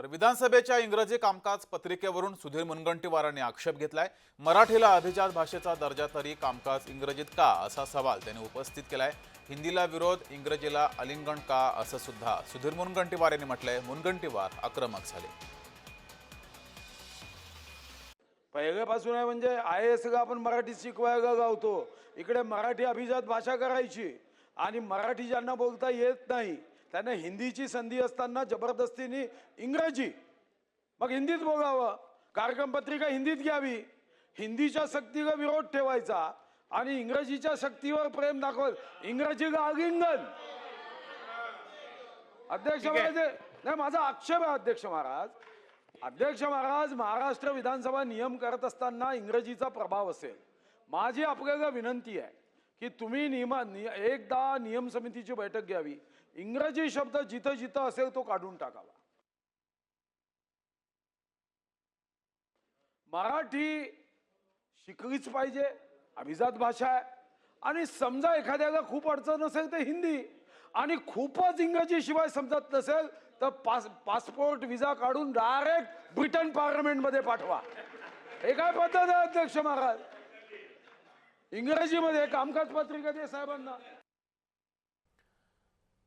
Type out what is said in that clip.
तर विधानसभेच्या इंग्रजी कामकाज पत्रिकेवरून सुधीर मुनगंटीवारांनी आक्षेप घेतलाय. मराठीला अभिजात भाषेचा दर्जा तरी कामकाज इंग्रजीत का असा सवाल त्यांनी उपस्थित केलाय. हिंदीला विरोध इंग्रजीला अलिंगण का असं सुद्धा सुधीर मुनगंटीवार यांनी म्हटलंय. मुनगंटीवार आक्रमक झाले. पहिल्यापासून आहे म्हणजे आय एस गा आपण मराठी शिकवायला गावतो. इकडे मराठी अभिजात भाषा करायची आणि मराठी ज्यांना बोलता येत नाही त्यांना हिंदीची संधी असताना जबरदस्तीने इंग्रजी मग हिंदीत बोलावं. कार्यक्रम पत्रिका हिंदीत घ्यावी. हिंदीच्या सक्तीला विरोध ठेवायचा आणि इंग्रजीच्या सक्तीवर प्रेम दाखवत इंग्रजीला आलिंगन अध्यक्ष महाराज नाही माझा आक्षेप आहे अध्यक्ष महाराज. अध्यक्ष महाराज महाराष्ट्र विधानसभा नियम करत असताना इंग्रजीचा प्रभाव असेल. माझी आपल्याला विनंती आहे की तुम्ही नियमा नि- एकदा नियम समितीची बैठक घ्यावी. इंग्रजी शब्द जिथं जिथं असेल तो काढून टाकावा. मराठी शिकलीच पाहिजे अभिजात भाषा आहे. आणि समजा एखाद्याला खूप अडचण असेल तर हिंदी. आणि खूपच इंग्रजी शिवाय समजत नसेल तर पास पासपोर्ट विजा काढून डायरेक्ट ब्रिटन पार्लमेंटमध्ये पाठवा. हे काय पद्धत आहे अध्यक्ष महाराज? इंग्रजीमध्ये कामकाज पत्रिका दे साहेबांना.